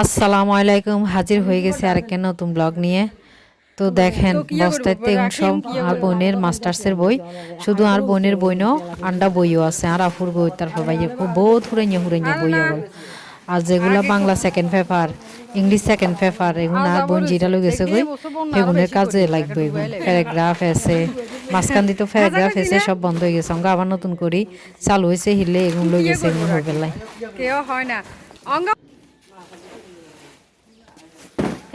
আসসালামু আলাইকুম হাজির হয়ে গেছে আরেকটা নতুন ব্লগ নিয়ে। তো দেখেন বস্তাতে সব আর বোনের মাস্টার্সের বই। শুধু আর বোনের বই ন আন্ডা বইও আছে আর আফুর বই তারপর বাইয়ে খুব বহুত হুরাইয়া হুরাইয়া বই আবার। আর যেগুলা Bangla second paper English second paper এগুলো আর বোন যেটা লই গেছে গই এগুনের কাজে লাগবে প্যারাগ্রাফ আছে মাঝখান দিতে প্যারাগ্রাফ আছে সব বন্ধ হয়ে গেছে। আমরা আবার নতুন করি চালু হয়েছে হিলে এগুলো লই গেছে এগুলো হয়ে পেলাই কেউ হয় না।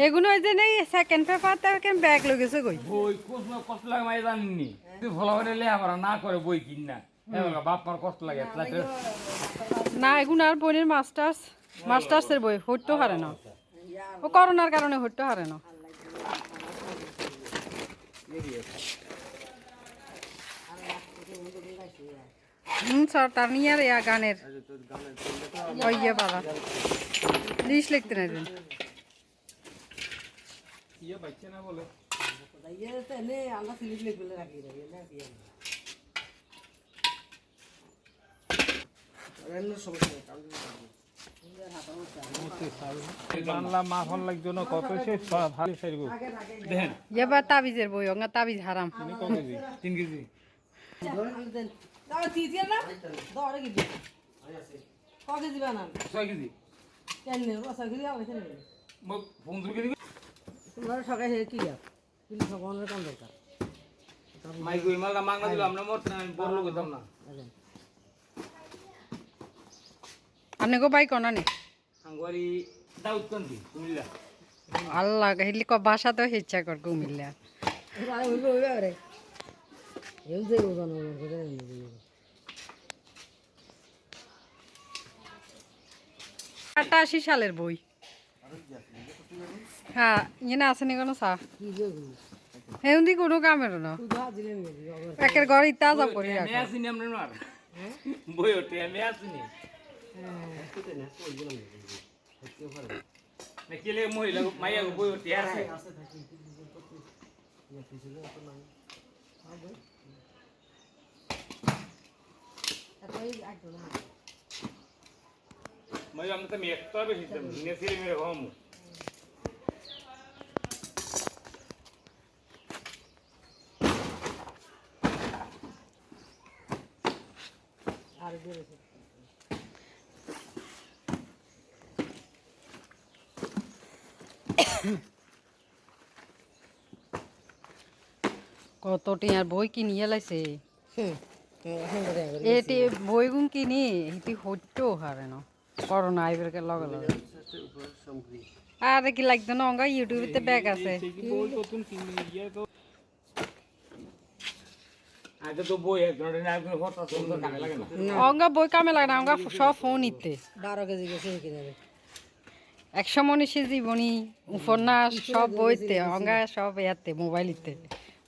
এগুলো ওই যে নেই সেকেন্ড পেপার তাকে ব্যাগ লেগেছে কই। বই কষ্ট কষ্ট লাগে মাই জানিনি। তুই ভালো করে লেখাপড়া না করে বই কিন না। এবার বাপ মার কষ্ট লাগে না এগুলো আর বোনের মাস্টার্স মাস্টার্সের বই হইতে হারে না। ও করোনার কারণে হইতে হারে না। হুম স্যার তার নিয়ে আর গানের ওই ইয়ে বাবা লিস্ট লিখতে না ইয়ে বাচ্চা না বলে। বাংলা মাখন লাগতো না কত সে ভালো সারিব দেখেন ইয়ে তাবিজের বই তাবিজ হারাম তিনি কেজি তিন কেজি ছয় কেজি মই পনেরো কেজি মাই গই মালটা মাংনা দিল আমরা মরতে না আমি বড় লোক হতাম না আপনি গো বাই কোনা নে আঙ্গুয়ারি দাউদ কান্দি কুমিল্লা। আল্লাহ হেলি ক বাসা তো ইচ্ছা কর কুমিল্লা। আটাশি সালের বই। হ্যাঁ ইয়ে না আছে নি কোনো চা হেউন্দি কোনো কামের না একের ঘর ইতা যাব করে রাখো আমি আসিনি আমরা মার বই ওঠে আমি আসিনি কেলে মহিলা মাইয়া বই ওঠে আছে মই আমরা তো একটা বেশি নেসি মেরে কম কত টিয়ার বই কিনিয়ে লাইছে এটি বই গুণ কিনি এটি হইতেও হারে না করোনা আইবের লগে লগে আর কি লাগতো না অঙ্গা ইউটিউবেতে ব্যাগ আছে বই কতুন কিনে গিয়ে তো আগে তো বই এক সুন্দর কামে লাগে না। অঙ্গা বই কামে লাগে না অঙ্গা সব ফোন ইতে। বারো কেজি গেছে কিনে একশো মনীষী জীবনী উপন্যাস সব বইতে অঙ্গা সব ইয়াতে মোবাইলিতে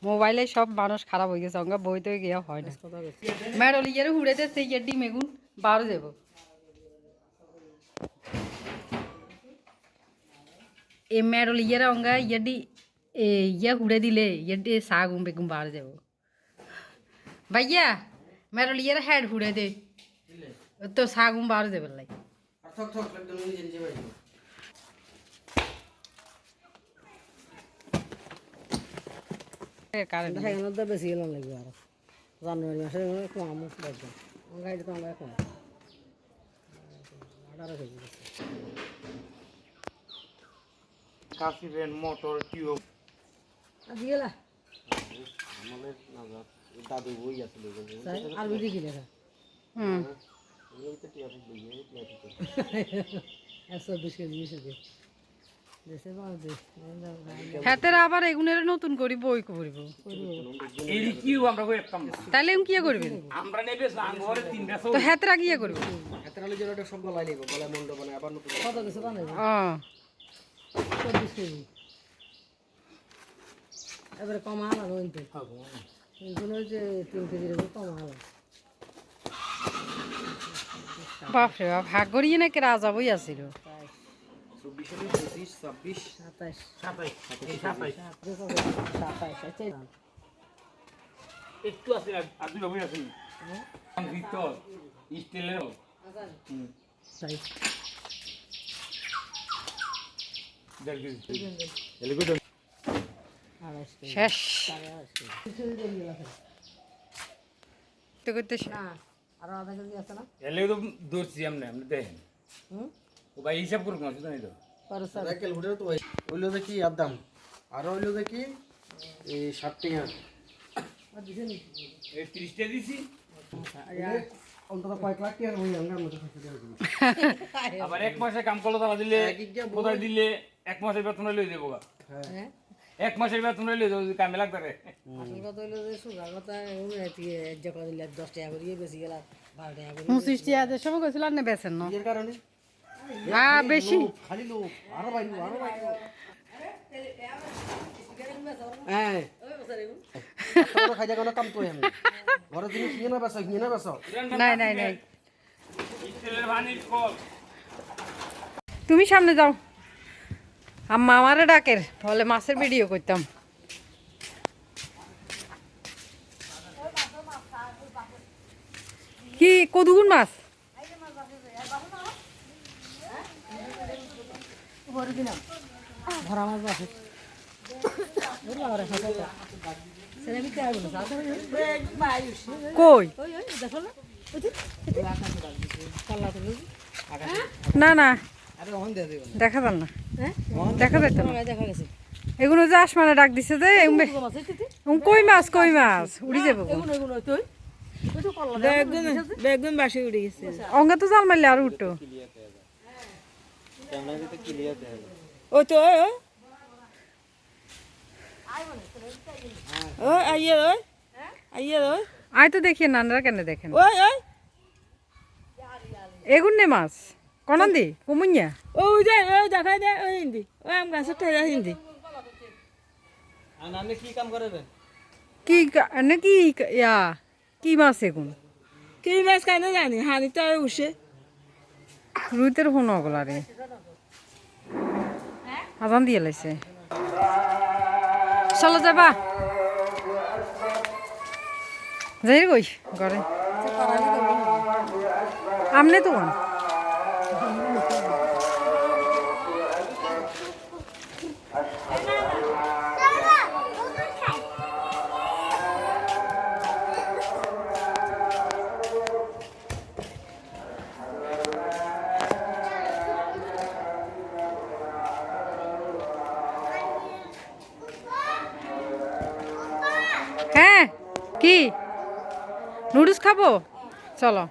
মোবাইলে সব মানুষ খারাপ হয়ে গেছে অঙ্গা বইতে গিয়ে হয় না। ম্যাডল ইয়ারে হুড়েতে সেই ইয়ার ডিম এগুন বারো যাব এ ম্যাডল ইয়ারে অঙ্গা ইয়াডি এ ইয়া হুড়ে দিলে ইয়াডি সাগুম বেগুম বার যাব ভাইয়া ম্যাডল ইয়ারে হেড হুড়ে দে তো সাগুম বার দেবে লাই বেশি গেলাম লাগবে আর জানুয়ারি মাসে কম একদম গাড়িটা কম আঠারো কেজি মোটর টিউব গেলা আর বুঝি কি কেজি দেশে পাঁচ দিন হাতের আবার এগুনের নতুন করি বই করিব। তাহলে কিয়া করবেন? আমরা নেবে আঙ্গরে তিন বেসো তো হাতেরা কিয়া করবে? এবারে কমা আলাম ওইতে যে তিন কেজির উপর কমা আলাম বাপরে বাপ ভাগ করিয়ে নাকি রাজা বই আছিল আচ্ছা একটু আছে আর দুটো বই আছে স্টিলের দেড় কেজি শেষ। তো করতে না আরও আধা কেজি আছে না? এলে তো দৌড়ছি আমরা আপনি দেখেন। হুম? ও ভাই হিসাব করুন অসুবিধা নেই তো পারো স্যার। সাইকেল হুডের তো হইল দেখি আর দাম। আর হইল দেখি এই ষাট টাকা। এই ত্রিশটা দিছি। অন্তত কয়েক লাখ আমরা আবার এক মাসে কাম করলে তারা দিলে কোথায় দিলে এক মাসের বেতন লই দেবো গা। হ্যাঁ। এক মাসের বেতন যদি কামে লাগতে রে। আসল কথা হইল যে সুগার কথা এটি এক জায়গা দিলে দশ টাকা করিয়ে বেশি গেল বারো টাকা করে পঁচিশ টাকা সময় গেছিল আর না বেছেন না। এর কারণে? হ্যাঁ বেশি। খালি লোক আরও বাইলো আরও বাইলো হ্যাঁ। খাইতে কোনো কাম তো আমি। ঘরে জিনিস নিয়ে না বেসো নিয়ে না বেসো নাই নাই নাই। তেলের পানির কল তুমি সামনে যাও। আম্মা আমারে ডাকের তাহলে মাছের ভিডিও করতাম। কি কদুগুন মাছ মাছ? কই? না না। দেখা যান না। হ্যাঁ? দেখা দেখা গেছে। এগুলো যে আসমানে ডাক দিছে যে কই মাছ? কই মাছ উড়ি যাব বেগুন বাসে উঠে গেছে। অঙ্গা তো জাল মারলে আর উঠো। ওই তো ওই আইয়ে ওই আইয়ে ওই আয় তো দেখি নানারা কেন দেখেন? ওই ওই। এগুন নে মাছ? কনান দি কুমুনিয়া ওই যে ওই দেখাই দে ওই হিন্দি ওই আম গাছের ঠাই হিন্দি আপনি কি কাম করবেন কি কা- না কি ইয়া কি মাছ এগুন কি মাছ কেন জানি হানি তো উঠছে রুইতের ফোন ওগুলা রে আজান দিয়ে লাইছে চলো যাবা যাই কই ঘরে আমনে তো কোন হ্যাঁ কি? নুডলস খাব? চলো।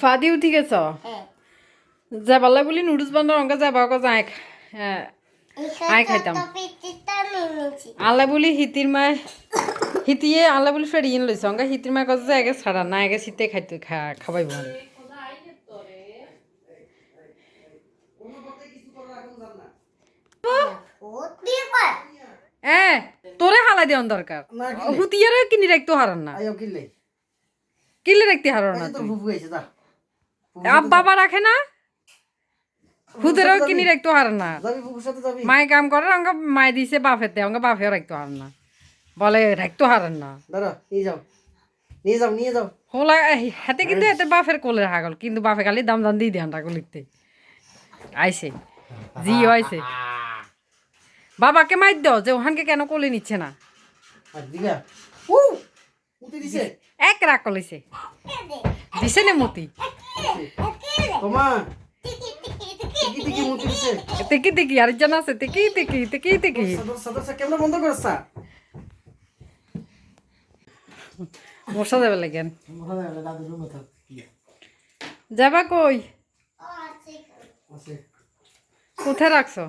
ফাদি উঠি গেছ? যাবালে বুলি নুডলস বানার অঙ্কা যাবা অঙ্কা যাই আই খাইতাম। আল্লাহ বলি হিতির মায় হিতিয়ে আল্লাহ বলি ফেরি ইন লইছে অঙ্কা হিতির মায় কত যায় আগে ছাড়া না আগে শীতে খাইতে খাবাইব এ তোরে হালাই দেওয়ার দরকার হুতিয়ারে কিনি রাখতে হারান না। আইও কিনলে কিলে রাখতে হারান না তোর ফুফু গেছে যা আব বাবা রাখে না? হুদেরও কিনি রাখতে হারান না। মায়ে কাম করে অঙ্ক মায়ে দিছে বাফেতে অঙ্ক বাফেও রাখতে হারান না। বলে রাখতে হারান না। নিয়ে যাও। নিয়ে যাও নিয়ে যাও। হোলা হাতে কিন্তু এতে বাফের কোলের হাগল কিন্তু বাফে খালি দাম দাম দিয়ে দেন টাকা লিখতে। আইছে। জি আইছে বাবাকে মাইর দাও যে ওখানকে কেন কোলে নিচ্ছে না? দিছে এক রাগ কলেছে দিছে না মতি। তেকি আছে। তেকি তেকি তেকি তেকি সদর বন্ধ করছা? বসা যাবে লাগেন। যাবা কই? কোথায় রাখছো?